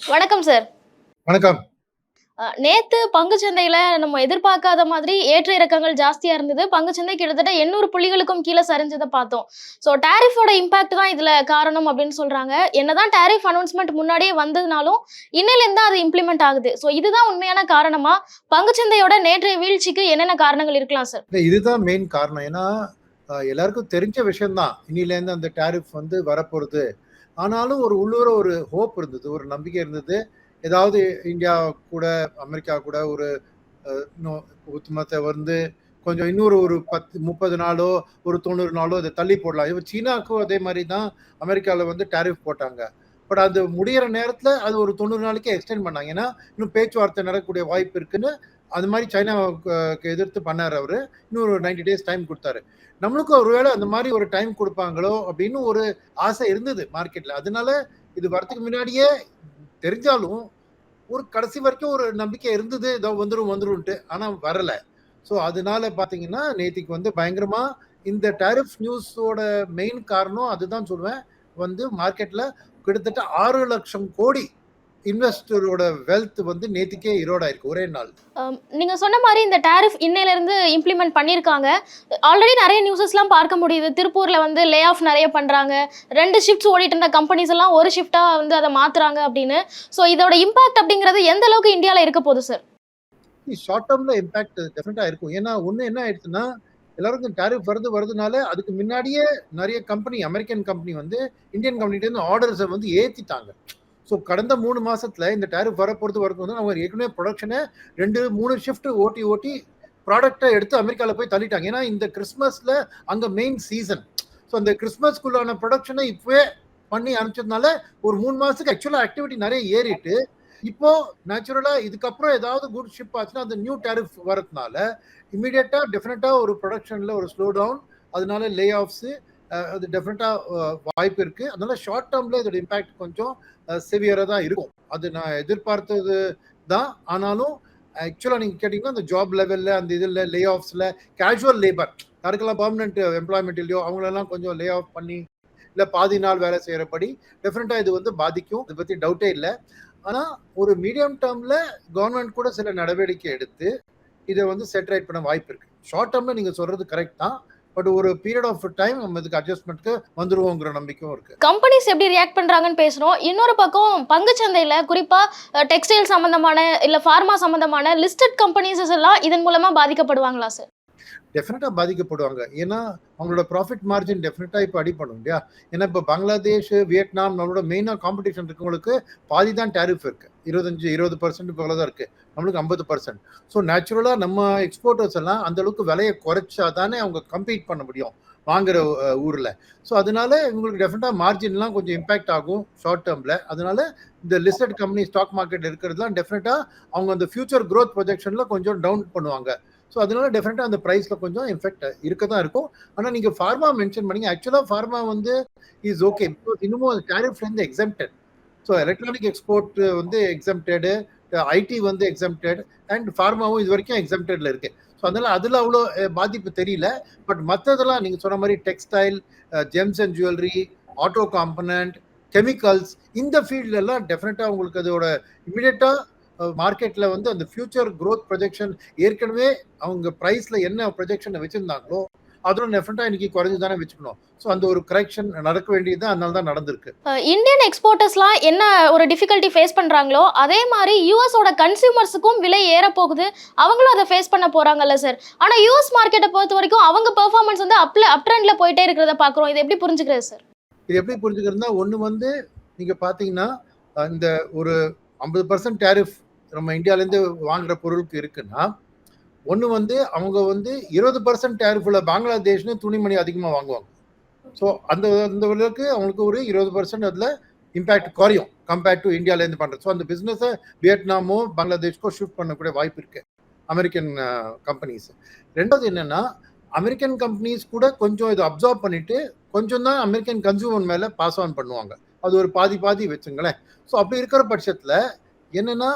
வணக்கம் சார் வணக்கம். நேத்து பங்குச்சந்தையில நம்ம எதிர்பார்க்காத மாதிரி ஏற்ற இறக்கங்கள் ஜாஸ்தியா இருந்தது. பங்குச்சந்தை கிட்டத்தட்ட எண்ணூறு புள்ளிகளுக்கும் கீழே சரிஞ்சதை பார்த்தோம். ஸோ டேரிஃபோட இம்பாக்ட் தான் இதுல காரணம் அப்படின்னு சொல்றாங்க. என்னதான் டேரிஃப் அனௌன்ஸ்மெண்ட் முன்னாடியே வந்ததுனாலும் இன்னையில இருந்தா அது இம்ப்ளிமெண்ட் ஆகுது. ஸோ இதுதான் உண்மையான காரணமா? பங்குச்சந்தையோட நேற்றைய வீழ்ச்சிக்கு என்னென்ன காரணங்கள் இருக்கலாம் சார் இதுதான் மெயின் காரணம். ஏன்னா எல்லாருக்கும் தெரிஞ்ச விஷயம்தான். இன்னிலேருந்து அந்த டாரிஃப் வந்து வரப்போறது. ஆனாலும் ஒரு உள்ளூர ஒரு ஹோப் இருந்தது ஒரு நம்பிக்கை இருந்தது. ஏதாவது இந்தியா கூட அமெரிக்கா கூட ஒரு இன்னும் ஒத்துமத்தை வந்து கொஞ்சம் இன்னொரு ஒரு பத்து முப்பது நாளோ ஒரு தொண்ணூறு நாளோ அதை தள்ளி போடலாம். இப்போ சீனாக்கும் அதே மாதிரி தான் அமெரிக்காவில் வந்து டேரிஃப் போட்டாங்க. பட் அது முடியிற நேரத்தில் அது ஒரு தொண்ணூறு நாளைக்கு எக்ஸ்டெண்ட் பண்ணாங்க. ஏன்னா இன்னும் பேச்சுவார்த்தை நடக்கக்கூடிய வாய்ப்பு இருக்குன்னு அது மாதிரி சைனாவுக்கு எதிர்த்து பண்ணார் அவர். இன்னும் ஒரு நைன்டி டேஸ் டைம் கொடுத்தாரு. நம்மளுக்கும் ஒருவேளை அந்த மாதிரி ஒரு டைம் கொடுப்பாங்களோ அப்படின்னு ஒரு ஆசை இருந்தது மார்க்கெட்டில் அதனால இது வரத்துக்கு முன்னாடியே தெரிஞ்சாலும் ஒரு கடைசி வரைக்கும் ஒரு நம்பிக்கை இருந்தது. இதோ வந்துடும் வந்துரும்ட்டு ஆனால் வரலை. ஸோ அதனால பார்த்தீங்கன்னா நேத்திக்கு வந்து பயங்கரமா இந்த டாரிஃப் நியூஸோட மெயின் காரணம் அதுதான் சொல்லுவேன் வந்து மார்க்கெட்டில் கிட்டத்தட்ட ஆறு லட்சம் கோடி இன்வெஸ்டரோட வெல்த் வந்து நேத்திக்கே இரோட் ஆயிருக்கு ஒரே நாள். நீங்க சொன்ன மாதிரி இந்த டேரிஃப் இன்னையில இருந்து இம்ப்ளிமெண்ட் பண்ணியிருக்காங்க. ஆல்ரெடி நிறைய நியூஸஸ்லாம் பார்க்க முடியுது. திருப்பூர்ல வந்து லே ஆஃப் நிறைய பண்றாங்க. ரெண்டு ஷிஃப்ட்ஸ் ஓடிட்டு இருந்த கம்பெனிஸ் எல்லாம் ஒரு ஷிஃப்டா வந்து அதை மாத்துறாங்க அப்படின்னு. ஸோ இதோட இம்பாக்ட் அப்படிங்கிறது எந்த அளவுக்கு இந்தியாவில் இருக்க போகுது சார் ஷார்ட் டேர்ம்ல இம்பாக்ட் டெஃபினட்டா இருக்கும். ஏன்னா ஒண்ணு என்ன ஆயிடுச்சுன்னா எல்லாருக்கும் டாரிஃப் வருது வருதுனால அதுக்கு முன்னாடியே நிறைய கம்பெனி அமெரிக்கன் கம்பெனி வந்து இந்தியன் கம்பெனிட்ட இருந்து ஆர்டர்ஸை வந்து ஏத்திட்டாங்க. ஸோ கடந்த மூணு மாசத்துல இந்த டேரிஃப் வர பொறுத்து வரைக்கும் வந்து அவங்க ஏற்கனவே ப்ரொடக்ஷனை ரெண்டு மூணு ஷிஃப்ட் ஓட்டி ஓட்டி ப்ராடக்டை எடுத்து அமெரிக்காவில் போய் தள்ளிட்டாங்க. ஏன்னா இந்த கிறிஸ்மஸ்ல அங்கே மெயின் சீசன் ஸோ அந்த கிறிஸ்மஸ்க்குள்ளான ப்ரொடக்ஷனை இப்போவே பண்ணி அனுப்பிச்சதுனால ஒரு மூணு மாசத்துக்கு ஆக்சுவலாக ஆக்டிவிட்டி நிறைய ஏறிட்டு இப்போ நேச்சுரலா இதுக்கப்புறம் ஏதாவது குட் ஷிப் ஆச்சுன்னா அந்த நியூ டேரிஃப் வரதுனால இமீடியட்டா டெஃபினட்டா ஒரு ப்ரொடக்ஷன்ல ஒரு ஸ்லோ டவுன் அதனால லே ஆஃப்ஸ் அது டெஃபினட்டாக வாய்ப்பு இருக்குது அதனால் ஷார்ட் டேர்மில் இதோட இம்பேக்ட் கொஞ்சம் சிவியராக தான் இருக்கும். அது நான் எதிர்பார்த்தது தான். ஆனாலும் ஆக்சுவலாக நீங்கள் கேட்டிங்கன்னா அந்த ஜாப் லெவலில் அந்த இதில் லே ஆஃப்ஸில் கேஷுவல் லேபர் யாருக்கெல்லாம் பர்மனெண்ட் எம்ப்ளாய்மெண்ட் இல்லையோ அவங்களெல்லாம் கொஞ்சம் லே ஆஃப் பண்ணி இல்லை பாதி நாள் வேலை செய்கிறபடி டெஃபினட்டாக இது வந்து பாதிக்கும். இதை பற்றி டவுட்டே இல்லை. ஆனால் ஒரு மீடியம் டேர்மில் கவர்மெண்ட் கூட சில நடவடிக்கை எடுத்து இதை வந்து செட்டரேட் பண்ண வாய்ப்பு இருக்குது ஷார்ட் டேர்மில் நீங்கள் சொல்கிறது கரெக்ட் தான். பட் ஒரு பீரியட் ஆஃப் டைம் நம்ம இதுக்கு அட்ஜஸ்ட்மெண்ட்க்கு வந்துருவோங்கிற நம்பிக்கையும் இருக்கு. கம்பெனிஸ் எப்படி ரியாக்ட் பண்றாங்கன்னு பேசுறோம். இன்னொரு பக்கம் பங்குச்சந்தையில குறிப்பா டெக்ஸ்டைல் சம்பந்தமான இல்ல ஃபார்மா சம்பந்தமான லிஸ்டட் கம்பெனிஸ் எல்லாம் இதன் மூலமா பாதிக்கப்படுவாங்களா சார் டெஃபினட்டா பாதிக்கப்படுவாங்க. ஏன்னா அவங்களோட ப்ராஃபிட் மார்ஜின் டெஃபினட்டா இப்போ அடிப்படும் இல்லையா? ஏன்னா இப்போ பங்களாதேஷ் வியட்நாம் நம்மளோட மெயினாக காம்படிஷன் இருக்கவங்களுக்கு பாதி தான் டேரிஃப் இருக்கு. இருபத்தஞ்சு இருபது பர்சன்ட் போல தான் இருக்கு. நம்மளுக்கு ஐம்பது பர்சன்ட் ஸோ நேச்சுரலாக நம்ம எக்ஸ்போர்ட்டர்ஸ் எல்லாம் அந்த அளவுக்கு விலையை குறைச்சா தானே அவங்க கம்பீட் பண்ண முடியும் வாங்குற ஊரில். ஸோ அதனால இவங்களுக்கு டெஃபினட்டாக மார்ஜின்லாம் கொஞ்சம் இம்பாக்ட் ஆகும் ஷார்ட் டேர்மில் அதனால இந்த லிஸ்டட் கம்பெனி ஸ்டாக் மார்க்கெட் இருக்கிறதுலாம் டெஃபினட்டாக அவங்க அந்த ஃபியூச்சர் க்ரோத் ப்ரொஜெக்ஷனில் கொஞ்சம் டவுன் பண்ணுவாங்க. ஸோ அதனால டெஃபினட்டாக அந்த ப்ரைஸில் கொஞ்சம் இன்ஃபெக்ட் இருக்க தான் இருக்கும். ஆனால் நீங்கள் ஃபார்மா மென்ஷன் பண்ணீங்க. ஆக்சுவலாக ஃபார்மா வந்து இஸ் ஓகே இன்னமும் டேரிஃப்லேருந்து எக்ஸம்டட் ஸோ எலக்ட்ரானிக் எக்ஸ்போர்ட் வந்து எக்ஸம்டெடு ஐடி வந்து எக்ஸம்டெட் அண்ட் ஃபார்மாவும் இது வரைக்கும் எக்ஸம்டட்ல இருக்கு. ஸோ அதனால அதில் அவ்வளோ பாதிப்பு தெரியல. பட் மற்றதெல்லாம் நீங்கள் சொன்ன மாதிரி textile gems and jewellery auto component chemicals இந்த ஃபீல்ட்ல டெஃபினட்டாக உங்களுக்கு அதோட இமிடியட்டாக மார்க்கெட்டில் வந்து அந்த ஃபியூச்சர் க்ரோத் ப்ரொஜெக்ஷன் ஏற்கனவே அவங்க ப்ரைஸில் என்ன ப்ரொஜெக்ஷனை வச்சுருந்தாங்களோ அதோட டெஃபினட்டா இன்னைக்கு குறைஞ்சு தானே வச்சுக்கணும். ஸோ அந்த ஒரு கரெக்ஷன் நடக்க வேண்டியது அதனால தான் நடந்திருக்கு. இந்தியன் எக்ஸ்போர்ட்டர்ஸ்லாம் என்ன ஒரு டிஃபிகல்ட்டி ஃபேஸ் பண்றாங்களோ அதே மாதிரி யூஎஸோட கன்சியூமர்ஸுக்கும் விலை ஏற போகுது. அவங்களும் அதை ஃபேஸ் பண்ண போறாங்கல்ல சார் ஆனா யூஎஸ் மார்க்கெட்டை பொறுத்த வரைக்கும் அவங்க பெர்ஃபார்மன்ஸ் வந்து அப்ல அப் ட்ரெண்ட்ல போயிட்டே இருக்கிறத பாக்குறோம். இது எப்படி புரிஞ்சுக்கிறது சார் இது எப்படி புரிஞ்சுக்கிறதுனா ஒன்று வந்து நீங்க பார்த்தீங்கன்னா இந்த ஒரு ஐம்பது பர்சன்ட் டேரிஃப் நம்ம இந்தியாவிலேருந்து வாங்குற பொருளுக்கு இருக்குன்னா ஒன்று வந்து அவங்க வந்து இருபது பர்சன்ட் டேரிஃபில் பங்களாதேஷ்னு துணிமணி அதிகமாக வாங்குவாங்க. ஸோ அந்த அந்த அளவுக்கு அவங்களுக்கு ஒரு இருபது பர்சன்ட் அதில் இம்பேக்ட் குறையும் கம்பேர்ட் டு இந்தியாவிலேருந்து பண்ணுறது ஸோ அந்த பிஸ்னஸை வியட்நாமோ பங்களாதேஷ்க்கோ ஷிஃப்ட் பண்ணக்கூடிய வாய்ப்பு இருக்கு. அமெரிக்கன் கம்பெனிஸ் ரெண்டாவது என்னென்னா அமெரிக்கன் கம்பெனிஸ் கூட கொஞ்சம் இதை அப்சர்வ் பண்ணிவிட்டு கொஞ்சம் தான் அமெரிக்கன் கன்சியூமர் மேலே பாஸ் ஆன் பண்ணுவாங்க. அது ஒரு பாதி பாதி வச்சுங்களேன். ஸோ அப்படி இருக்கிற பட்சத்தில் என்னென்னா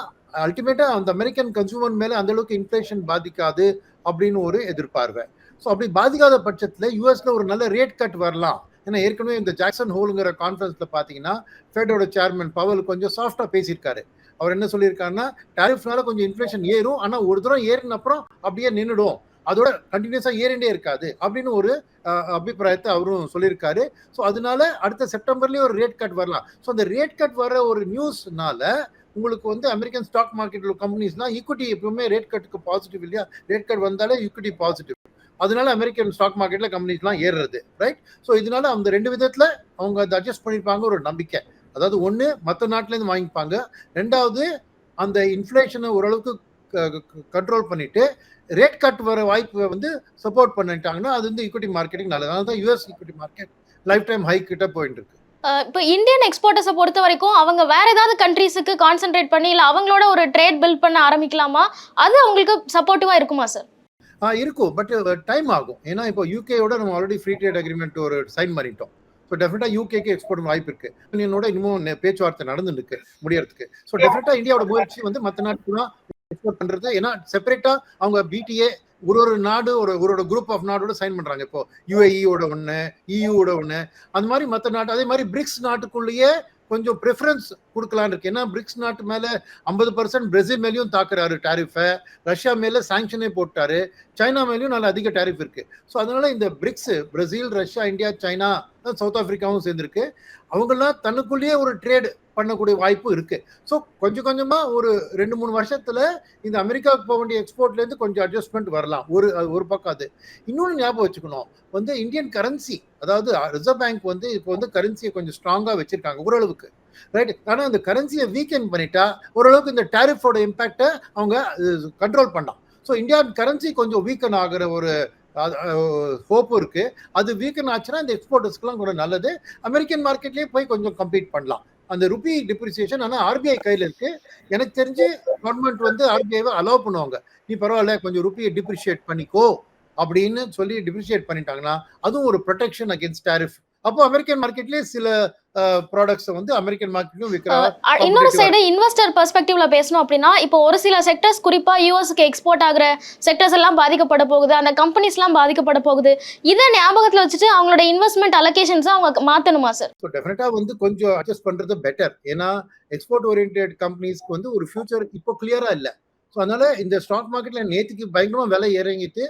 அல்டிமேட்டா அந்த அமெரிக்கன் கன்சூமர் மேலே அந்த அளவுக்கு இன்ஃபிளேஷன் பாதிக்காது அப்படின்னு ஒரு எதிர்பார்வை. ஸோ அப்படி பாதிக்காத பட்சத்தில் யூஎஸ்ல ஒரு நல்ல ரேட் கட் வரலாம். ஏன்னா ஏற்கனவே இந்த ஜாக்சன் ஹோலுங்கிற கான்ஃபரன்ஸ்ல பாத்தீங்கன்னா ஃபெடோட சேர்மன் பவல் கொஞ்சம் சாஃப்டா பேசியிருக்காரு. அவர் என்ன சொல்லியிருக்காருன்னா டேரிஃப்னால கொஞ்சம் இன்ஃபிளேஷன் ஏறும். ஆனா ஒரு தூரம் ஏறின அப்புறம் அப்படியே நின்றுடும் அதோட கண்டினியூஸாக ஏறிண்டே இருக்காது. அப்படின்னு ஒரு அபிப்பிராயத்தை அவரும் சொல்லியிருக்காரு. ஸோ அதனால அடுத்த செப்டம்பர்லேயே ஒரு ரேட் கட் வரலாம். ஸோ அந்த ரேட் கட் வர ஒரு நியூஸ்னால உங்களுக்கு வந்து அமெரிக்கன் ஸ்டாக் மார்க்கெட்டில் கம்பெனிஸ்னா ஈக்விட்டி எப்பவுமே ரேட் கட்டுக்கு பாசிட்டிவ் இல்லையா? ரேட் கட் வந்தாலே ஈக்விட்டி பாசிட்டிவ் அதனால அமெரிக்கன் ஸ்டாக் மார்க்கெட்ல கம்பெனிஸ்லாம் ஏறுறது ரைட் ஸோ இதனால அந்த ரெண்டு விதத்துல அவங்க அதை அட்ஜஸ்ட் பண்ணியிருப்பாங்க ஒரு நம்பிக்கை. அதாவது ஒன்று மற்ற நாட்டிலேருந்து வாங்கிப்பாங்க. ரெண்டாவது அந்த இன்ஃப்ளேஷனை ஓரளவுக்கு கண்ட்ரோல் பண்ணிட்டு ரேட் கட் வர வாய்ப்பை வந்து சப்போர்ட் பண்ணிட்டாங்கன்னா அது வந்து ஈக்விட்டி மார்க்கெட்டிங் நல்லது அதனால தான் US equity market lifetime high கிட்ட போயிட்டு இருக்கு இப்போ இந்தியன் எக்ஸ்போர்ட்டர்ஸை பொறுத்த வரைக்கும் அவங்க வேற ஏதாவது கண்ட்ரீஸுக்கு கான்சென்ட்ரேட் பண்ணி இல்லை அவங்களோட ஒரு ட்ரேட் பில்ட் பண்ண ஆரம்பிக்கலாமா? அது அவங்களுக்கு சப்போர்ட்டிவாக இருக்குமா சார் ஆ இருக்கும். பட் டைம் ஆகும். ஏன்னா இப்போ யூகேயோட நம்ம ஆல்ரெடி ஃப்ரீ ட்ரேட் அக்ரிமெண்ட் ஒரு சைன் பண்ணிட்டோம். ஸோ டெஃபினட்டாக யூகேக்கு எக்ஸ்போர்ட் வாய்ப்பு இருக்கு. யூனியனோட இன்னமும் பேச்சுவார்த்தை நடந்துருக்கு இருக்கு முடியறதுக்கு ஸோ டெஃபினட்டாக இந்தியாவோட முயற்சி வந்து மற்ற நாட்டுக்குலாம் எக்ஸ்போர்ட் பண்றது. ஏன்னா செப்பரேட்டா அவங்க பிடிஏ ஒரு ஒரு நாடு ஒரு ஒரு குரூப் ஆஃப் நாடோட சைன் பண்றாங்க. இப்போ யுஏஇயோட ஒன்று இயூட ஒன்று அந்த மாதிரி மற்ற நாட்டு அதே மாதிரி பிரிக்ஸ் நாட்டுக்குள்ளேயே கொஞ்சம் ப்ரிஃபரன்ஸ் கொடுக்கலான்னு இருக்கு. ஏன்னா பிரிக்ஸ் நாட்டு மேல ஐம்பது பர்சன்ட் பிரேசில் மேலேயும் தாக்குறாரு டாரிஃபை ரஷ்யா மேல சாங்ஷனே போட்டாரு. சைனா மேலேயும் நல்ல அதிக டாரிஃப் இருக்கு. ஸோ அதனால இந்த BRICS Brazil Russia India China South ஆஃப்ரிக்காவும் சேர்ந்துருக்கு. அவங்கெல்லாம் தனக்குள்ளேயே ஒரு ட்ரேடு பண்ணக்கூடிய வாய்ப்பு இருக்கு. ஸோ கொஞ்சம் கொஞ்சமா ஒரு ரெண்டு மூணு வருஷத்துல இந்த அமெரிக்காவுக்கு போக வேண்டிய எக்ஸ்போர்ட்லேருந்து கொஞ்சம் அட்ஜஸ்ட்மெண்ட் வரலாம். ஒரு அது ஒரு பக்கம் அது. இன்னொன்று ஞாபகம் வச்சுக்கணும். வந்து இந்தியன் கரன்சி அதாவது ரிசர்வ் பேங்க் வந்து இப்போ வந்து கரன்சியை கொஞ்சம் ஸ்ட்ராங்காக வச்சிருக்காங்க ஓரளவுக்கு. ரைட் ஆனால் அந்த கரன்சியை வீக்கெண்ட் பண்ணிட்டா ஓரளவுக்கு இந்த டேரிஃபோட இம்பாக்டை அவங்க கண்ட்ரோல் பண்ணலாம். ஸோ இந்தியன் கரன்சி கொஞ்சம் வீக்கன் ஆகிற ஒரு ஹோப்பும் இருக்கு. அது வீக்கன் ஆச்சுன்னா இந்த எக்ஸ்போர்ட்டர்ஸ்க்குலாம் கூட நல்லது. அமெரிக்கன் மார்க்கெட்லேயே போய் கொஞ்சம் கம்ப்ளீட் பண்ணலாம். அந்த ருபி டிப்ரிசியேஷன் ஆனால் ஆர்பிஐ கையில் இருக்கு. எனக்கு தெரிஞ்சு கவர்மெண்ட் வந்து ஆர்பிஐவை அலோவ் பண்ணுவாங்க. நீ பரவாயில்ல கொஞ்சம் ருபியை டிப்ரிஷியேட் பண்ணிக்கோ அப்படின்னு சொல்லி டிப்ரிஷியேட் பண்ணிட்டாங்கன்னா அதுவும் ஒரு ப்ரொடெக்ஷன் அகேன்ஸ்ட் டேரிஃப் அப்போ அமெரிக்கன் மார்க்கெட்லயே சில ப்ராடக்ட்ஸ் வந்து அமெரிக்கன் மார்க்கெட்லயும் விற்கிறாங்க இன்னொரு சைடு இன்வெஸ்டர் பெர்ஸ்பெக்டிவ்ல பேசணும் அப்படின்னா இப்போ ஒரு சில செக்டர்ஸ் குறிப்பா யூஎஸ்க்கு எக்ஸ்போர்ட் ஆகுற செக்டர்ஸ் எல்லாம் பாதிக்கப்பட போகுது அந்த கம்பெனிஸ் எல்லாம் பாதிக்கப்பட போகுது. இதை ஞாபகத்துல வச்சுட்டு அவங்களோட இன்வெஸ்ட்மெண்ட் அலோகேஷன்ஸ் அவங்க மாத்தணுமா சார் ஸோ டெஃபினட்டா வந்து கொஞ்சம் அட்ஜஸ்ட் பண்றது பெட்டர் ஏன்னா எக்ஸ்போர்ட் ஓரியன்ட் கம்பெனிஸ்க்கு வந்து ஒரு ஃபியூச்சர் இப்போ கிளியரா இல்லை. ஸோ அதனால இந்த ஸ்டாக் மார்க்கெட்ல நேற்றுக்கு பயங்கரமா விலை இறங்கிட்டு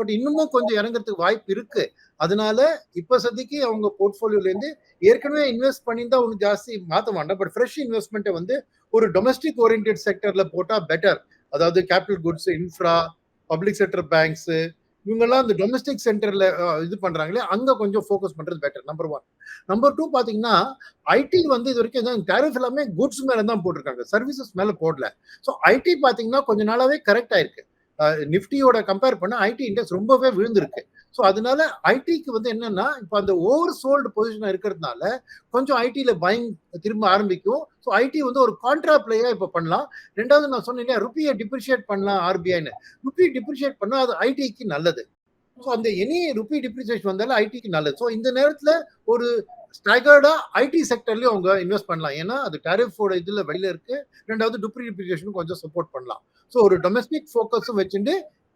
பட் இன்னமும் கொஞ்சம் இறங்குறதுக்கு வாய்ப்பு இருக்கு. அதனால இப்ப சதிக்கு அவங்க போர்ட்ஃபோலியோலேருந்து ஏற்கனவே இன்வெஸ்ட் பண்ணியிருந்தா ஒன்றும் ஜாஸ்தி மாற்ற வேண்டாம். பட் ஃப்ரெஷ் இன்வெஸ்ட்மெண்ட்டை வந்து ஒரு டொமஸ்டிக் ஓரியன்ட் செக்டர்ல போட்டா பெட்டர் அதாவது capital goods infra public sector banks இவங்கெல்லாம் இந்த டொமஸ்டிக் சென்டர்ல இது பண்றாங்களே அங்க கொஞ்சம் ஃபோக்கஸ் பண்றது better number one number two பாத்தீங்கன்னா ஐடி வந்து இது வரைக்கும் டேரிஃப் எல்லாமே குட்ஸ் மேல தான் போட்டிருக்காங்க சர்வீசஸ் மேல போடல. ஸோ ஐடி பாத்தீங்கன்னா கொஞ்ச நாளாவே கரெக்ட் ஆயிருக்கு. நிஃப்டியோட கம்பேர் பண்ண ஐடி இண்டெக்ஸ் ரொம்பவே விழுந்திருக்கு. ஸோ அதனால ஐடிக்கு வந்து என்னன்னா இப்போ அந்த ஓவர் சோல்டு பொசிஷனாக இருக்கிறதுனால கொஞ்சம் ஐடியில் பயங் திரும்ப ஆரம்பிக்கும். ஸோ ஐடி வந்து ஒரு கான்ட்ரா பிளேயாக இப்போ பண்ணலாம். ரெண்டாவது நான் சொன்னேன் இல்லையா ருப்பியை டிப்ரிஷியேட் பண்ணலாம் ஆர்பிஐன்னு ருப்பி டிப்ரிஷியேட் பண்ணால் அது ஐடிக்கு நல்லது. ஸோ அந்த எனி ருப்பி டிப்ரிசியேஷன் வந்தாலும் ஐடிக்கு நல்லது. ஸோ இந்த நேரத்தில் ஒரு ஸ்டாகர்டா ஐடி செக்டர்லயும் அவங்க இன்வெஸ்ட் பண்ணலாம். ஏன்னா அது டேரிஃபோட இதுல வெளியில இருக்கு. ரெண்டாவது டிப்ரிசியேஷன் கொஞ்சம் சப்போர்ட் பண்ணலாம். ஸோ ஒரு டொமஸ்டிக் ஃபோக்கஸும் வச்சுட்டு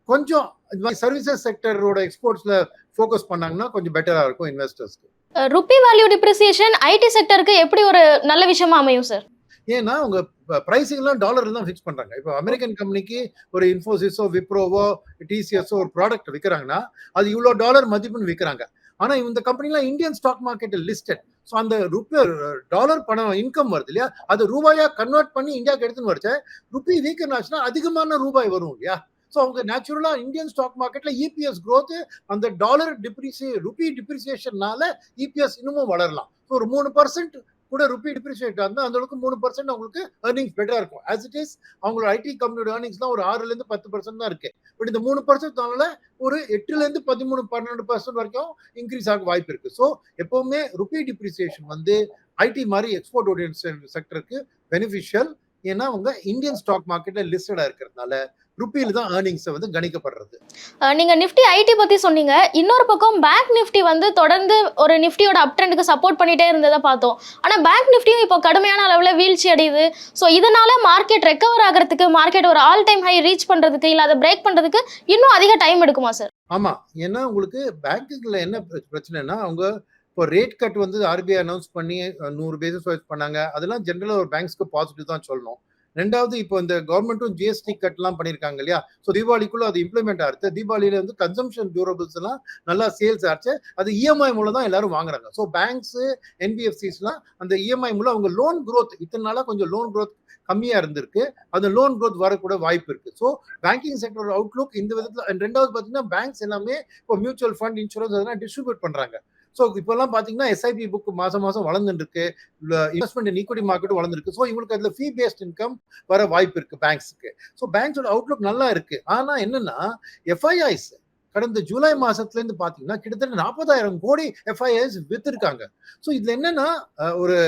கொஞ்சம் இந்த மாதிரி சர்வீசஸ் செக்டரோட எக்ஸ்போர்ட்ஸ்ல ஃபோக்கஸ் பண்ணாங்கன்னா கொஞ்சம் பெட்டரா இருக்கும் இன்வெஸ்டர்ஸ்க்கு ருப்பி வேல்யூ டிப்ரிசியேஷன் ஐடி செக்டருக்கு எப்படி ஒரு நல்ல விஷயமா அமையும் சார் ஏன்னா அவங்க ப்ரைஸிங் எல்லாம் டாலர்ல தான் ஃபிக்ஸ் பண்றாங்க. இப்போ அமெரிக்கன் கம்பெனிக்கு ஒரு இன்ஃபோசிஸோ விப்ரோவோ டிசிஎஸோ ஒரு ப்ராடக்ட் விற்கிறாங்கன்னா அது இவ்வளோ டாலர் மதிப்புன்னு விற்கிறாங்க ஆனா இந்த கம்பெனிலாம் Indian stock market listed so அந்த ருப்பி டாலர் பணம் இன்கம் வருது இல்லையா? அது ரூபாயா கன்வெர்ட் பண்ணி இந்தியாவுக்கு எடுத்துன்னு வரச்ச ருப்பி வீக்கன் ஆச்சுன்னா அதிகமான ரூபாய் வரும் இல்லையா? ஸோ அவங்க நேச்சுரலாக இந்தியன் ஸ்டாக் மார்க்கெட்ல இபிஎஸ் க்ரோத் அந்த டாலர் டிப்ரிசியே ருபி டிப்ரிசியேஷன்னால இபிஎஸ் இன்னமும் வளரலாம். ஸோ ஒரு மூணு பர்சன்ட் கூட ருபி டிப்ரிஷியேட் இருந்தால் அந்த அளவுக்கு மூணு பர்சன்ட் அவங்களுக்கு ஏர்னிங்ஸ் பெட்டரா இருக்கும். ஆஸ் இட் இஸ் அவங்களோட ஐடி கம்பெனியோட ஏர்னிங்ஸ்லாம் ஒரு ஆறுல இருந்து பத்து பர்சன்ட் தான் இருக்கு. பட் இந்த மூணு பர்சன்ட்னால ஒரு எட்டுல இருந்து பதிமூணு பன்னெண்டு பர்சன்ட் வரைக்கும் இன்க்ரீஸ் ஆக வாய்ப்பு இருக்கு. ஸோ எப்பவுமே ருபி டிப்ரிசியேஷன் வந்து ஐடி மாதிரி எக்ஸ்போர்ட் ஓரியன்ட் செக்டருக்கு பெனிஃபிஷியல் ஏன்னா அவங்க இந்தியன் ஸ்டாக் மார்க்கெட்ல லிஸ்டடா இருக்கிறதுனால ருப்பியில தான் ஏர்னிங்ஸ் வந்து கணிக்கப்படுறது. அஹ் நீங்க நிஃப்டி ஐடி பத்தி சொன்னீங்க. இன்னொரு பக்கம் பேங்க் நிஃப்டி வந்து தொடர்ந்து ஒரு நிஃப்டியோட அப் ட்ரெண்டுக்கு சப்போர்ட் பண்ணிட்டே இருந்ததை பார்த்தோம். ஆனா பேங்க் நிஃப்டியும் இப்போ கடுமையான அளவுல வீழ்ச்சி அடையுது. ஸோ இதனால மார்க்கெட் ரெக்கவர் ஆகிறதுக்கு மார்க்கெட் ஒரு ஆல் டைம் ஹை ரீச் பண்றதுக்கு இல்ல அதை பிரேக் பண்றதுக்கு இன்னும் அதிக டைம் எடுக்குமா சார் ஆமா. ஏன்னா உங்களுக்கு பேங்க்குல என்ன பிர- பிரச்சனைனா அவங்க இப்போ ரேட் கட் வந்து ஆர்பிஐ அனௌன்ஸ் பண்ணி நூறு பேசிஸ் வைஸ் பண்ணாங்க. அதெல்லாம் ஜென்ரலாக ஒரு பேங்க்ஸ்க்கு பாசிட்டிவ் தான் சொல்லணும். ரெண்டாவது இப்போ இந்த கவர்மெண்ட்டும் ஜிஎஸ்டி கட்லாம் பண்ணியிருக்காங்க இல்லையா? ஸோ தீபாவளிக்குள்ள அது இம்ப்ளிமெண்ட் ஆகுது தீபாவளியில வந்து கன்சம்ஷன் டியூரபிள்ஸ் எல்லாம் நல்லா சேல்ஸ் ஆச்சு. அது இஎம்ஐ மூலம் தான் எல்லாரும் வாங்குறாங்க. ஸோ பேங்க்ஸ் என்பிஎஃப்சிஸ்லாம் அந்த இஎம்ஐ மூலம் அவங்க லோன் க்ரோத் இத்தனை நாளாக கொஞ்சம் லோன் க்ரோத் கம்மியாக இருந்திருக்கு. அந்த லோன் க்ரோத் வரக்கூட வாய்ப்பு இருக்கு. ஸோ பேங்கிங் செக்டர் அவுட்லுக் இந்த விதத்தில் ரெண்டாவது பார்த்தீங்கன்னா பேங்க்ஸ் எல்லாமே இப்போ மியூச்சுவல் ஃபண்ட் இன்சூரன்ஸ் அதெல்லாம் டிஸ்ட்ரிபியூட் பண்ணுறாங்க ஸோ இப்போல்லாம் பார்த்தீங்கன்னா எஸ்ஐபி புக் மாதம் மாதம் வளர்ந்துருக்கு இன்வெஸ்ட்மெண்ட் இன் ஈக்விட்டி மார்க்கெட்டும் வளர்ந்துருக்கு ஸோ இவங்களுக்கு அதில் ஃபீ பேஸ்ட் இன்கம் வர வாய்ப்பு இருக்கு பேங்க்ஸுக்கு ஸோ பேங்க்ஸோட அவுட்லுக் நல்லா இருக்கு. ஆனால் என்னன்னா எஃப்ஐஐஸ் கடந்த ஜூலை மாசத்துலேருந்து பார்த்தீங்கன்னா கிட்டத்தட்ட நாற்பதாயிரம் கோடி எஃப்ஐஐஸ் வித்துருக்காங்க. ஸோ இதில் என்னன்னா ஒரு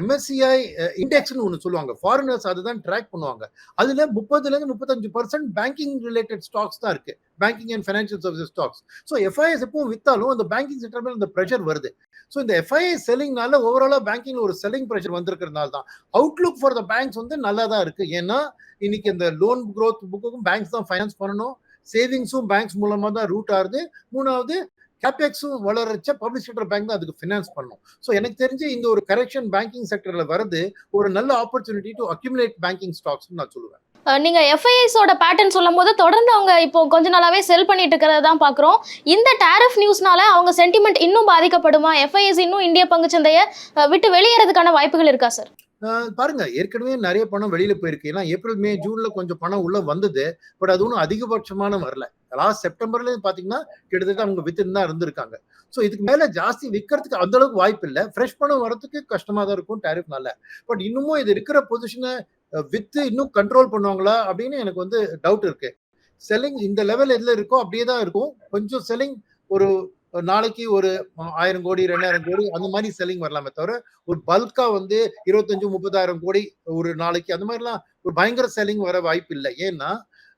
எம்எஸ்சிஐ இண்டெக்ஸ்னு ஒன்று சொல்லுவாங்க. ஃபாரினர்ஸ் அதுதான் ட்ராக் பண்ணுவாங்க. அதில் முப்பதுலேருந்து முப்பத்தஞ்சு பர்சன்ட் பேங்கிங் ரிலேட்டட் ஸ்டாக்ஸ் தான் இருக்கு. Banking and financial services stocks so FIIs எப்பவும் வித்தாலும் அந்த பேங்கிங் செக்டர் மேலே இந்த ப்ரெஷர் வருது. ஸோ இந்த எஃப்ஐஐ செல்லிங்னால ஓவராலாக பேங்கிங் ஒரு செல்லிங் ப்ரெஷர் வந்திருக்கிறதுனால தான் அவுட்லுக் ஃபார் த பேங்க்ஸ் வந்து நல்லா தான் இருக்கு. ஏன்னா இன்னைக்கு இந்த லோன் க்ரோத் புக்குக்கும் பேங்க்ஸ் தான் ஃபைனான்ஸ் பண்ணணும். சேவிங்ஸும் பேங்க்ஸ் மூலமாக தான் ரூட் ஆகுது மூணாவது கேபெக்ஸும் வளர்ச்ச பப்ளிக் செக்டர் பேங்க் தான் அதுக்கு ஃபினான்ஸ் பண்ணும். ஸோ எனக்கு தெரிஞ்சு இந்த ஒரு கரெக்ஷன் பேங்கிங் செக்டர்ல வருது ஒரு நல்ல ஆப்பர்ச்சுனிட்டி டு அக்யூமுலேட் பேங்கிங் ஸ்டாக்ஸ்னு நான் சொல்லுவேன். நீங்க எஃப்ஐஎஸோட பேட்டர்ன் சொல்லும் போது தொடர்ந்து அவங்க இப்போ கொஞ்ச நாளாவே செல் பண்ணிட்டு இருக்கிறத தான் பாக்குறோம். இந்த டேரிஃப் நியூஸ்னால அவங்க சென்டிமெண்ட் இன்னும் பாதிக்கப்படுமா? எஃப்ஐஎஸ் இன்னும் இந்திய பங்கு சந்தையை விட்டு வெளியேறதுக்கான வாய்ப்புகள் இருக்கா சார் பாருங்க ஏற்கனவே நிறைய பணம் வெளியில போயிருக்கு. ஏன்னா ஏப்ரல் மே ஜூன்ல கொஞ்சம் பணம் உள்ள வந்தது. பட் அது ஒன்றும் அதிகபட்சமான வரல. லாஸ்ட் செப்டம்பர்ல பாத்தீங்கன்னா கிட்டத்தட்ட அவங்க வித்துன்னு தான் இருந்திருக்காங்க. ஸோ இதுக்கு மேல ஜாஸ்தி விற்கிறதுக்கு அந்த அளவுக்கு வாய்ப்பு இல்லை. ஃப்ரெஷ் பணம் வரதுக்கு கஷ்டமா தான் இருக்கும் டேரிஃப்னால பட் இன்னமும் இது இருக்கிற பொசிஷனை வித்து இன்னும் கண்ட்ரோல் பண்ணுவாங்களா? அப்படின்னு எனக்கு வந்து டவுட் இருக்கு. செல்லிங் இந்த லெவல் எதுல இருக்கோ அப்படியே தான் இருக்கும். கொஞ்சம் செல்லிங் ஒரு ஒரு நாளைக்கு ஒரு ஆயிரம் கோடி ரெண்டாயிரம் கோடி அந்த மாதிரி செல்லிங் வரலாமே தவிர ஒரு பல்கா வந்து இருபத்தஞ்சு முப்பதாயிரம் கோடி ஒரு நாளைக்கு அந்த மாதிரிலாம் ஒரு பயங்கர செல்லிங் வர வாய்ப்பு இல்லை. ஏன்னா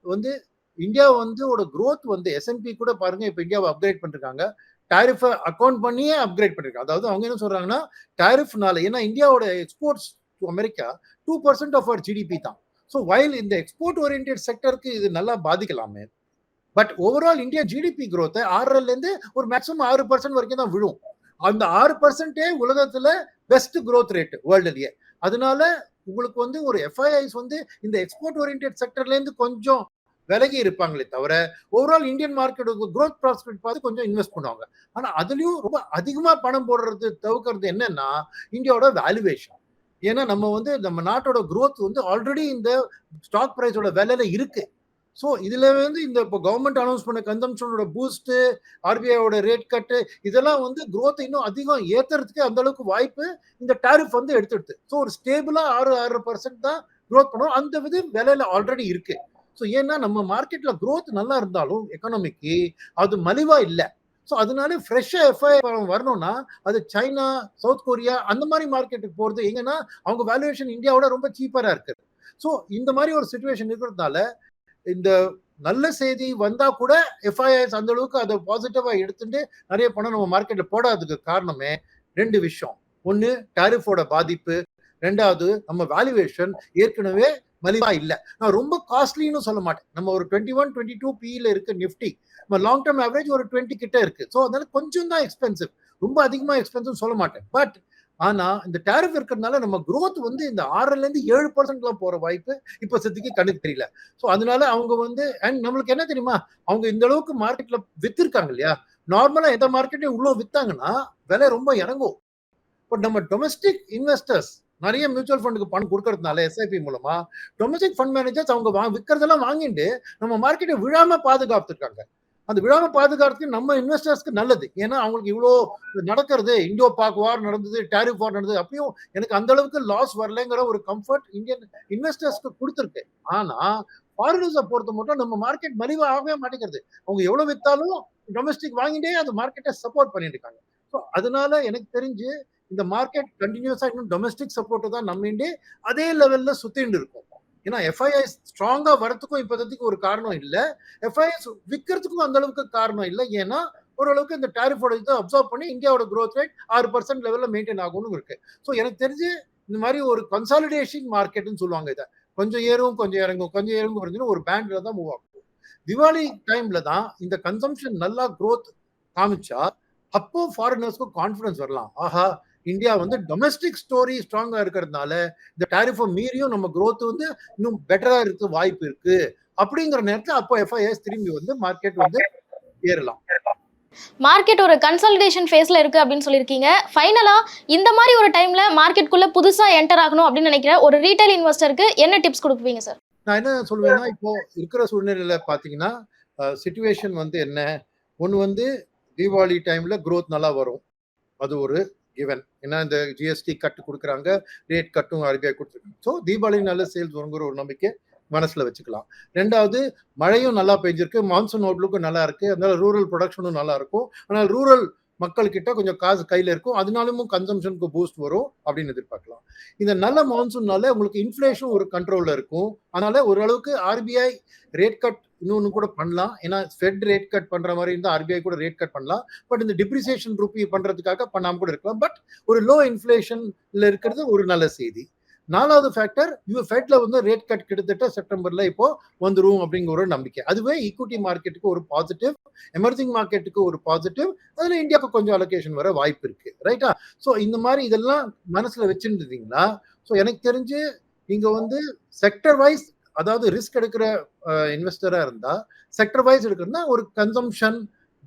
வந்து இந்தியா வந்து ஒரு க்ரோத் வந்து எஸ்என்பி கூட பாருங்க இப்போ இந்தியாவை அப்கிரேட் பண்ணிருக்காங்க. டாரிஃபை அக்கௌண்ட் பண்ணியே அப்கிரேட் பண்ணிருக்காங்க. அதாவது அவங்க என்ன சொல்றாங்கன்னா டாரிஃப்னால ஏன்னா இந்தியாவோட exports to America two percent of our GDP தான். ஸோ வயல் இந்த எக்ஸ்போர்ட் ஓரியன்ட் செக்டருக்கு இது நல்லா பாதிக்கலாமே but overall India GDP growth ஆறுல இருந்து ஒரு மேக்ஸிமம் ஆறு பர்சன்ட் வரைக்கும் தான் விழும். அந்த ஆறு பர்சன்டே உலகத்துல பெஸ்ட் க்ரோத் ரேட் வேர்ல்டுலயே அதனால உங்களுக்கு வந்து ஒரு எஃப்ஐஐஸ் வந்து இந்த எக்ஸ்போர்ட் ஓரியன்ட் செக்டர்ல இருந்து கொஞ்சம் விலகி இருப்பாங்களே தவிர ஓவரால் இந்தியன் மார்க்கெட்டுக்கு க்ரோத் ப்ராஸ்பெக்ட் பார்த்து கொஞ்சம் இன்வெஸ்ட் பண்ணுவாங்க. ஆனா அதுலயும் ரொம்ப அதிகமா பணம் போடுறது தவிர்க்கிறது என்னன்னா இந்தியாவோட வேல்யூவேஷன் ஏன்னா நம்ம வந்து நம்ம நாட்டோட குரோத் வந்து ஆல்ரெடி இந்த ஸ்டாக் பிரைஸோட விலையில இருக்கு. ஸோ இதில் வந்து இந்த இப்போ கவர்மெண்ட் அனௌன்ஸ் பண்ண கன்சம்ஷனோட பூஸ்ட்டு ஆர்பிஐயோட ரேட் கட்டு இதெல்லாம் வந்து க்ரோத்தை இன்னும் அதிகம் ஏற்றுறதுக்கு அந்த அளவுக்கு வாய்ப்பு இந்த டாரிஃப் வந்து எடுத்துடுது. ஸோ ஒரு ஸ்டேபிளாக ஆறு ஆறு பர்சன்ட் தான் க்ரோத் பண்ணுவோம் அந்த வித விலையில ஆல்ரெடி இருக்கு. ஸோ ஏன்னா நம்ம மார்க்கெட்ல க்ரோத் நல்லா இருந்தாலும் எக்கனாமிக்கு அது மலிவா இல்லை. ஸோ அதனால ஃப்ரெஷ்ஷாக எஃப்ஐ வரணும்னா அது சைனா சவுத் கொரியா அந்த மாதிரி மார்க்கெட்டுக்கு போகிறது எங்கன்னா அவங்க வேல்யூவேஷன் இந்தியாவோட ரொம்ப சீப்பராக இருக்குது. ஸோ இந்த மாதிரி ஒரு சுச்சுவேஷன் இருக்கிறதுனால இந்த நல்ல செய்தி வந்தா கூட எஃப்ஐஎஸ் அந்த அளவுக்கு அதை பாசிட்டிவா எடுத்துட்டு நிறைய பணம் நம்ம மார்க்கெட்ல போடாததுக்கு காரணமே ரெண்டு விஷயம். ஒன்னு டாரிஃபோட பாதிப்பு. ரெண்டாவது நம்ம வேல்யூவேஷன் ஏற்கனவே மலிவா இல்ல. நான் ரொம்ப காஸ்ட்லின்னு சொல்ல மாட்டேன். நம்ம ஒரு டுவெண்ட்டி ஒன் டுவெண்ட்டி டூ பிஇல இருக்கு நிஃப்டி நம்ம லாங் டேர்ம் ஆவரேஜ் ஒரு டுவெண்ட்டி கிட்ட இருக்கு. ஸோ அதனால கொஞ்சம் தான் எக்ஸ்பென்சிவ் ரொம்ப அதிகமா எக்ஸ்பென்சிவ் சொல்ல மாட்டேன். பட் ஆனா இந்த டேரிஃப் இருக்கிறதுனால நம்ம குரோத் வந்து இந்த ஆறுல இருந்து ஏழு பர்சன்ட்லாம் போற வாய்ப்பு இப்ப சத்திக்கு கணக்கு தெரியல. ஸோ அதனால அவங்க வந்து அண்ட் நம்மளுக்கு என்ன தெரியுமா? அவங்க இந்த அளவுக்கு மார்க்கெட்ல வித்திருக்காங்க இல்லையா? நார்மலா எந்த மார்க்கெட்டையும் உள்ள வித்தாங்கன்னா விலை ரொம்ப இறங்கும். பட் நம்ம டொமஸ்டிக் இன்வெஸ்டர்ஸ் நிறைய மியூச்சுவல் ஃபண்டுக்கு பணம் கொடுக்கறதுனால எஸ்ஐபி மூலமா டொமஸ்டிக் ஃபண்ட் மேனேஜர்ஸ் அவங்க விற்கிறதெல்லாம் வாங்கிட்டு நம்ம மார்க்கெட்டை விழாம பாதுகாத்துருக்காங்க. அந்த விழாவை பாதுகாக்கிறதுக்கு நம்ம இன்வெஸ்டர்ஸ்க்கு நல்லது. ஏன்னா அவங்களுக்கு இவ்வளோ நடக்கிறது இந்தியோ பாக் வார் நடந்தது டேரிஃப் வார் நடந்தது அப்பயும் எனக்கு அந்த அளவுக்கு லாஸ் வரலைங்கிற ஒரு கம்ஃபர்ட் இந்தியன் இன்வெஸ்டர்ஸ்க்கு கொடுத்துருக்கு. ஆனால் ஃபாரினர்ஸை பொறுத்த மட்டும் நம்ம மார்க்கெட் மலிவு ஆகவே மாட்டேங்கிறது. அவங்க எவ்வளோ விற்றாலும் டொமஸ்டிக் வாங்கிட்டே அந்த மார்க்கெட்டை சப்போர்ட் பண்ணிட்டு இருக்காங்க ஸோ அதனால எனக்கு தெரிஞ்சு இந்த மார்க்கெட் கண்டினியூஸாக இன்னும் டொமஸ்டிக் சப்போர்ட்டு தான் நம்மிண்டே அதே லெவலில் சுற்றிட்டு இருக்கும் ஏன்னா எஃப்ஐஐ ஸ்ட்ராங்கா வரத்துக்கும் இப்போதைக்கு ஒரு காரணம் இல்லை. எஃப்ஐஎஸ் விற்கிறதுக்கும் அந்த அளவுக்கு காரணம் இல்லை. ஏன்னா ஓரளவுக்கு இந்த டேரிஃபோட இதை அப்சர்வ் பண்ணி இந்தியாவோட க்ரோத் ரேட் ஆறு பர்சன்ட் லெவலில் மெயின்டைன் ஆகும்னு இருக்கு. ஸோ எனக்கு தெரிஞ்சு இந்த மாதிரி ஒரு கன்சாலிடேஷன் மார்க்கெட்னு சொல்லுவாங்க இதை. கொஞ்சம் ஏறும் கொஞ்சம் இறங்கும் கொஞ்சம் இறங்கும் குறைஞ்சின்னு ஒரு பேண்ட்ல தான் மூவ் ஆகும். திவாலி டைம்ல தான் இந்த கன்சம்ஷன் நல்லா க்ரோத் காமிச்சா அப்போ ஃபாரினர்ஸ்க்கு கான்ஃபிடன்ஸ் வரலாம். ஆஹா இந்தியா வந்து டொமஸ்டிக் ஸ்டோரி ஸ்ட்ராங்கா இருக்கிறதுனால இந்த டாரிஃபை மீறியும் நம்ம growth வந்து இன்னும் பெட்டரா இருக்க வாய்ப்பு இருக்கு. அப்படிங்கிற நேரத்துல அப்போ எஃப்ஐஎஸ் திரும்பி வந்து மார்க்கெட் வந்து ஏறலாம். மார்க்கெட் ஒரு கன்சல்டேஷன் ஃபேஸ்ல இருக்கு அப்படின்னு சொல்லியிருக்கீங்க. ஃபைனலா இந்த மாதிரி ஒரு டைம்ல மார்க்கெட்குள்ள புதுசா என்டர் ஆகணும் அப்படின்னு நினைக்கிற ஒரு ரீட்டைல் இன்வெஸ்டருக்கு என்ன டிப்ஸ் கொடுப்பீங்க சார் நான் என்ன சொல்லுவேன்னா இப்போ இருக்கிற சூழ்நிலையில பாத்தீங்கன்னா சுச்சுவேஷன் வந்து என்ன? ஒன்று வந்து தீபாவளி டைம்ல growth நல்லா வரும். அது ஒரு. கிவன் ஏன்னா இந்த ஜிஎஸ்டி கட்டு கொடுக்குறாங்க ரேட் கட்டும் ஆர்பிஐ கொடுத்துருக்காங்க ஸோ தீபாவளி நல்ல சேல்ஸ் வருங்கிற ஒரு நம்பிக்கை மனசில் வச்சுக்கலாம். ரெண்டாவது மழையும் நல்லா பெஞ்சிருக்கு மான்சூன் அவுட்லுக்கும் நல்லா இருக்கு அதனால ரூரல் ப்ரொடக்ஷனும் நல்லா இருக்கும். ஆனால் ரூரல் மக்கள்கிட்ட கொஞ்சம் காசு கையில் இருக்கும். அதனாலும் கன்சம்ஷனுக்கு பூஸ்ட் வரும் அப்படின்னு எதிர்பார்க்கலாம். இந்த நல்ல மான்சூன்னால உங்களுக்கு இன்ஃப்ளேஷன் ஒரு கண்ட்ரோலில் இருக்கும். அதனால ஓரளவுக்கு ஆர்பிஐ ரேட் கட் இன்னொன்று கூட பண்ணலாம். ஏன்னா ஃபெட் ரேட் கட் பண்ணுற மாதிரி இருந்தால் ஆர்பிஐ கூட ரேட் கட் பண்ணலாம். பட் இந்த டிப்ரிசியேஷன் ரூபி பண்ணுறதுக்காக பண்ணாம கூட இருக்கலாம். பட் ஒரு லோ இன்ஃப்ளேஷனில் இருக்கிறது ஒரு நல்ல செய்தி. நாலாவது ஃபேக்டர் யூ ஃபெட்ல வந்து ரேட் கட் கிட்டத்தட்ட செப்டம்பர்ல இப்போ வந்துடும் அப்படிங்கிற ஒரு நம்பிக்கை. அதுவே ஈக்விட்டி மார்க்கெட்டுக்கு ஒரு பாசிட்டிவ் எமர்ஜிங் மார்க்கெட்டுக்கு ஒரு பாசிட்டிவ் அதுல இந்தியாவுக்கு கொஞ்சம் அலோகேஷன் வர வாய்ப்பு இருக்கு. ரைட்டா ஸோ இந்த மாதிரி இதெல்லாம் மனசுல வச்சுருந்தீங்கன்னா ஸோ எனக்கு தெரிஞ்சு நீங்க வந்து செக்டர் வைஸ் அதாவது ரிஸ்க் எடுக்கிற இன்வெஸ்டரா இருந்தா செக்டர் வைஸ் எடுக்கிறதுனா ஒரு consumption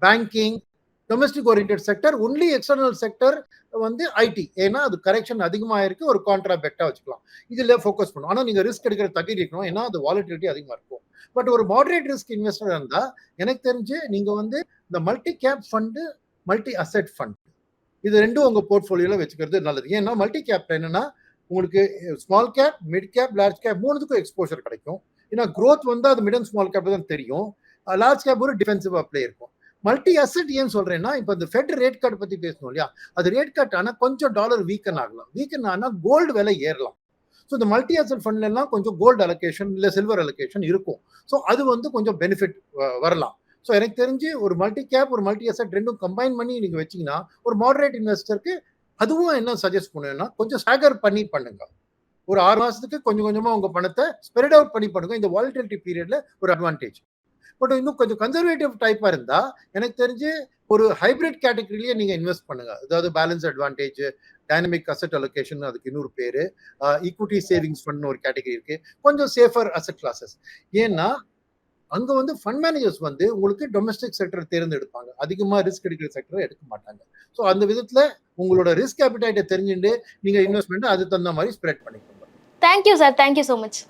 banking domestic oriented sector only external sector வந்து ஐடி ஏன்னா அது கரெக்ஷன் அதிகமாக இருக்கு ஒரு கான்ட்ராபெக்டா வச்சுக்கலாம். இதுல ஃபோக்கஸ் பண்ணும். ஆனால் நீங்க ரிஸ்க் எடுக்கிற தகுதி இருக்கணும். ஏன்னா அது வாலிட்டிலிட்டி அதிகமாக இருக்கும். பட் ஒரு மாடரேட் ரிஸ்க் இன்வெஸ்டர் இருந்தா எனக்கு தெரிஞ்சு நீங்க வந்து இந்த multi cap fund multi asset fund இது ரெண்டும் உங்க போர்ட்ஃபோலியோல வச்சுக்கிறது நல்லது. ஏன்னா மல்டி கேப் என்னன்னா உங்களுக்கு small cap mid cap large cap மூணுத்துக்கும் exposure கிடைக்கும். ஏன்னா க்ரோத் வந்து அது மிட் அண்ட் ஸ்மால் கேப் தான் தெரியும். லார்ஜ் கேப் ஒரு டிஃபென்சிவாக ப்ளே இருக்கும். மல்டி அசெட் ஏன் சொல்றேன்னா இப்போ இந்த ஃபெட் ரேட் கட் பத்தி பேசணும் இல்லையா? அது ரேட் கட் ஆனா கொஞ்சம் டாலர் வீக்கன் ஆகலாம். வீக்கன் ஆனா கோல்டு விலை ஏறலாம். ஸோ இந்த மல்டி அசெட் ஃபண்ட்ல எல்லாம் கொஞ்சம் கோல்டு அலோகேஷன் இல்லை சில்வர் அலோகேஷன் இருக்கும். ஸோ அது வந்து கொஞ்சம் பெனிஃபிட் வரலாம். ஸோ எனக்கு தெரிஞ்சு ஒரு மல்டி கேப் ஒரு மல்டி அசெட் ரெண்டும் கம்பைன் பண்ணி நீங்க வச்சீங்கன்னா ஒரு மாடரேட் இன்வெஸ்டருக்கு அதுவும் என்ன சஜஸ்ட் பண்ணுவேன்னா கொஞ்சம் ஸ்டாகர் பண்ணி பண்ணுங்க. ஒரு ஆறு மாசத்துக்கு கொஞ்சம் கொஞ்சமா உங்க பணத்தை ஸ்ப்ரெட் அவுட் பண்ணி பண்ணுங்க. இந்த வாலிட்டிலிட்டி பீரியட்ல ஒரு அட்வான்டேஜ் பட் இன்னும் கொஞ்சம் கன்சர்வேட்டிவ் டைப்பாக இருந்தால் எனக்கு தெரிஞ்சு ஒரு ஹைபிரிட் கேட்டகரியிலேயே நீங்கள் இன்வெஸ்ட் பண்ணுங்க. அதாவது balance advantage dynamic asset allocation அதுக்கு இன்னொரு பேர். ஈக்விட்டி சேவிங்ஸ் ஃபண்ட் ஒரு கேட்டகரி இருக்கு. கொஞ்சம் சேஃபர் அசெட் கிளாஸஸ் ஏன்னா அங்கே வந்து ஃபண்ட் மேனேஜர்ஸ் வந்து உங்களுக்கு டொமஸ்டிக் செக்டர் தேர்ந்தெடுப்பாங்க. அதிகமாக ரிஸ்க் எடுக்கிற செக்டரை எடுக்க மாட்டாங்க. ஸோ அந்த விதத்தில் உங்களோட ரிஸ்க் கேபிடைட்டை தெரிஞ்சுட்டு நீங்கள் இன்வெஸ்ட்மெண்ட் அது தகுந்த மாதிரி ஸ்ப்ரெட் பண்ணிக்கோங்க. Thank you sir thank you so much